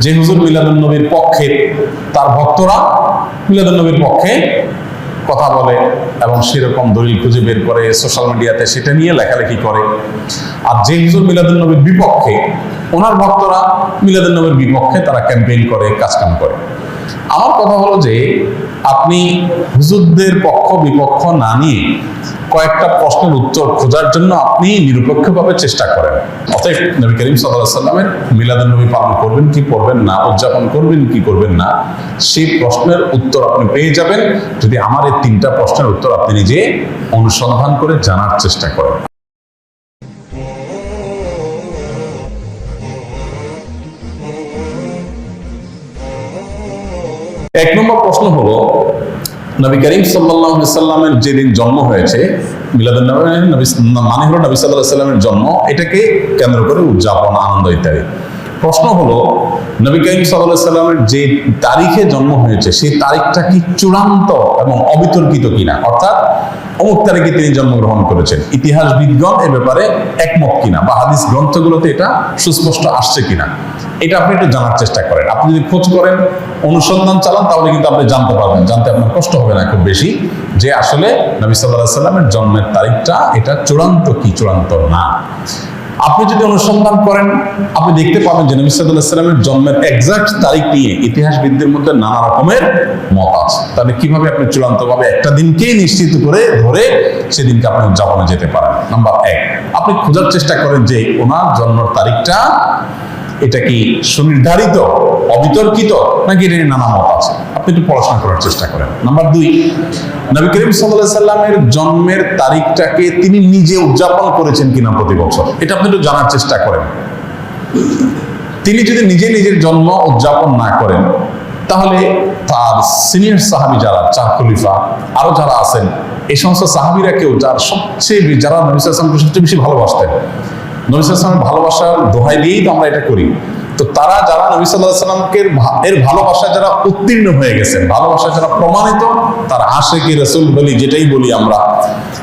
যে হুজুর মিলাদুল নবীর পক্ষে তার ভক্তরা মিলাদুল নবীর পক্ষে কথা বলে এবং সেরকম দলিল খুঁজে বের করে সোশ্যাল মিডিয়াতে সেটা নিয়ে লেখালেখি করে। আর যে হুজুর মিলাদুল নবীর বিপক্ষে, ওনার ভক্তরা মিলাদুল নবীর বিপক্ষে তারা ক্যাম্পেইন করে, কাজকাম করে। আমার কথা হলো যে, আপনি হুজুরদের পক্ষ বিপক্ষ না নিয়ে কয়েকটা প্রশ্নের উত্তর খোঁজার জন্য আপনি নিরপেক্ষভাবে চেষ্টা করেন। অতএব নবী করিম সাল্লামের মিলাদুল নবী পালন করবেন, কি করবেন না, উদযাপন করবেন, কি করবেন না, সেই প্রশ্নের উত্তর আপনি পেয়ে যাবেন। যদি আমার এই তিনটা প্রশ্নের উত্তর আপনি নিজে অনুসন্ধান করে জানার চেষ্টা করেন। এক নম্বর প্রশ্ন হলো নবী করিম সাল্লাহ সাল্লামের যেদিন জন্ম হয়েছে মিলাদুল নবী মানে হলো নবী সাল্লামের জন্ম, এটাকে কেন্দ্র করে উদযাপন, আনন্দ ইত্যাদি। প্রশ্ন হলো, নবী করিম সাল্লাহ সাল্লামের যে তারিখে জন্ম হয়েছে, সেই তারিখটা কি চূড়ান্ত এবং অবিতর্কিত কিনা? অর্থাৎ, অমুক তারিখে তিনি জন্মগ্রহণ করেছেন। ইতিহাস বিজ্ঞান এ ব্যাপারে একমত কিনা? বা হাদিস গ্রন্থগুলোতে এটা সুস্পষ্ট আসছে কিনা? এটা আপনি একটু জানার চেষ্টা করেন। আপনি যদি খোঁজ করেন, অনুসন্ধান চালান, তাহলে কিন্তু আপনি জানতে পারবেন। জানতে আপনার কষ্ট হবে না খুব বেশি যে আসলে নবী সাল্লাহ সাল্লামের জন্মের তারিখটা, এটা চূড়ান্ত কি চূড়ান্ত না। আপনি যদি অনুসন্ধান করেন, আপনি দেখতে পাবেন যে নবী সাল্লাহ সাল্লামের জন্মের এক্সাক্ট তারিখ নিয়ে ইতিহাসবিদদের মধ্যে নানা রকমের মত আছে। তাহলে কীভাবে আপনি চূড়ান্তভাবে একটা দিনকেই নিশ্চিত করে ধরে সেদিনকে আপনি উদযাপনে যেতে পারেন? নাম্বার এক, আপনি খোঁজার চেষ্টা করেন যে ওনার জন্মের তারিখটা এটা কি সুনির্ধারিত, অবিতর্কিত নাকি এটা নানা মত আছে? আপনি একটু পড়াশোনা করার চেষ্টা করেন। নাম্বার দুই, নবী করিম সাল্লাহ সাল্লামের জন্মের তারিখটাকে তিনি নিজে উদযাপন করেছেন কিনা প্রতি বছর? এটা আপনি একটু জানার চেষ্টা করেন। তিনি যদি নিজে নিজের জন্ম উদযাপন না করেন, তাহলে তার সিনিয়র সাহাবি যারা, চার খলিফা, আরও যারা আছেন এই সমস্ত সাহাবিরা কেউ যার সবচেয়ে যারা নবী সাল্লামকে সবচেয়ে বেশি ভালোবাসতেন নবী সাল্লামের ভালোবাসার দোহাই দিয়েই তো আমরা এটা করি। তো তারা যারা নবী সাল্লাহ সাল্লামকে এর ভালোবাসা যারা উত্তীর্ণ হয়ে গেছেন ভালোবাসা যারা প্রমাণিত, তারা আশেকি রসুল বলি যেটাই বলি আমরা।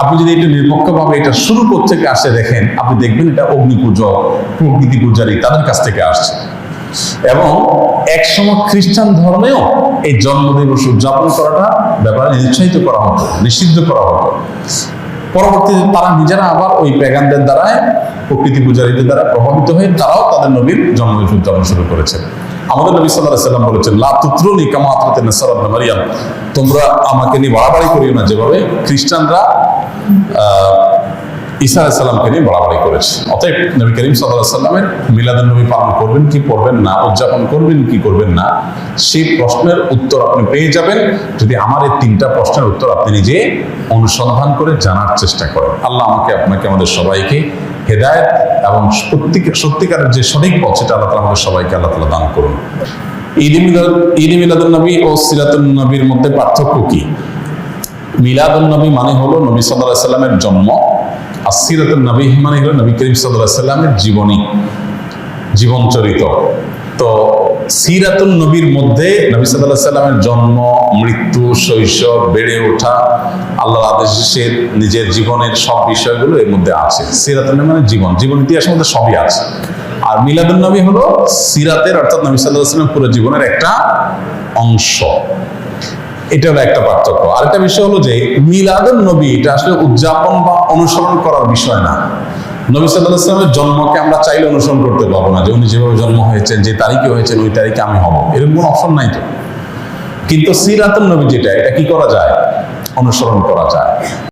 আপনি যদি এটা নিরপেক্ষভাবে এটা শুরু থেকে আসে দেখেন, আপনি দেখবেন এটা অগ্নি পুজো প্রকৃতি পূজারী তাদের কাছ থেকে আসছে। এবং একসময় খ্রিস্টান ধর্মেও এই জন্মদিবস উদযাপন করাটা ব্যাপারে নিরুৎসাহিত করা হতো, নিষিদ্ধ করা হতো। পরবর্তীতে তারা নিজেরা আবার ওই প্যাগানদের দ্বারায়, প্রকৃতি পূজারীদের দ্বারা প্রভাবিত হয়ে তারাও তাদের নবীর জন্মদিন উদযাপন শুরু করেছেন আমাদের নবী সাল্লাহ সাল্লাম বলেছেন, লা তুত্রুনি কামা আতরাতে নাসারাত মারিয়াম। তোমরা আমাকে নিয়ে বাড়াবাড়ি করিও না। যেভাবে খ্রিস্টানরা ঈসা আলাইসাল্লামকে নিয়ে বাড়াবাড়ি করেছে। অতএব নবী করিম সাল্লাহ সাল্লামের মিলাদুল নবী পালন করবেন কি করবেন না, উদযাপন করবেন কি করবেন না, সেই প্রশ্নের উত্তর আপনি পেয়ে যাবেন। যদি আমার এই তিনটা প্রশ্নের উত্তর আপনি নিজে অনুসন্ধান করে জানার চেষ্টা করেন। আল্লাহ আমাকে, আপনাকে আমাদের সবাইকে হেদায়ত এবং সত্যিকার সত্যিকারের যে সঠিক পথ, সেটা আল্লাহ আমাদের সবাইকে আল্লাহ তালা দান করুন। ঈদ মিলাদ ঈদ মিলাদুল নবী ও সিরাতুল নবীর মধ্যে পার্থক্য কি? মিলাদুল নবী মানে হলো নবী সাল্লাহ জন্ম, আর সিরাতুল নবী মানে হলো নবী করিম সাল্লাহ সাল্লামের জীবনী, জীবন চরিত। তো সিরাতুল নবীর মধ্যে নবী সাল্লাহ সাল্লামের জন্ম, মৃত্যু, শৈশব, বেড়ে ওঠা আল্লাহ আদেশে নিজের জীবনের সব বিষয়গুলো এর মধ্যে আছে। সিরাতুল মানে জীবন জীবন ইতিহাসের মধ্যে সবই আছে। আর মিলাদুল নবী হলো সিরাতের, অর্থাৎ নবী সাল্লাহ পুরো জীবনের একটা অংশ। এটা হলো একটা পার্থক্য। আরেকটা বিষয় হলো যে মিলাদুল নবী এটা আসলে উদযাপন বা অনুসরণ করার বিষয় না। নবী সাল্লাহ জন্মকে আমরা চাইলে অনুসরণ করতে পারব না যে উনি যেভাবে জন্ম হয়েছেন, যে তারিখে হয়েছেন, ওই তারিখে আমি হব। এরকম কোনো অপশন নাই তো। কিন্তু সিরাতুল নবী যেটা, এটা কি করা যায়? অনুসরণ করা যায়।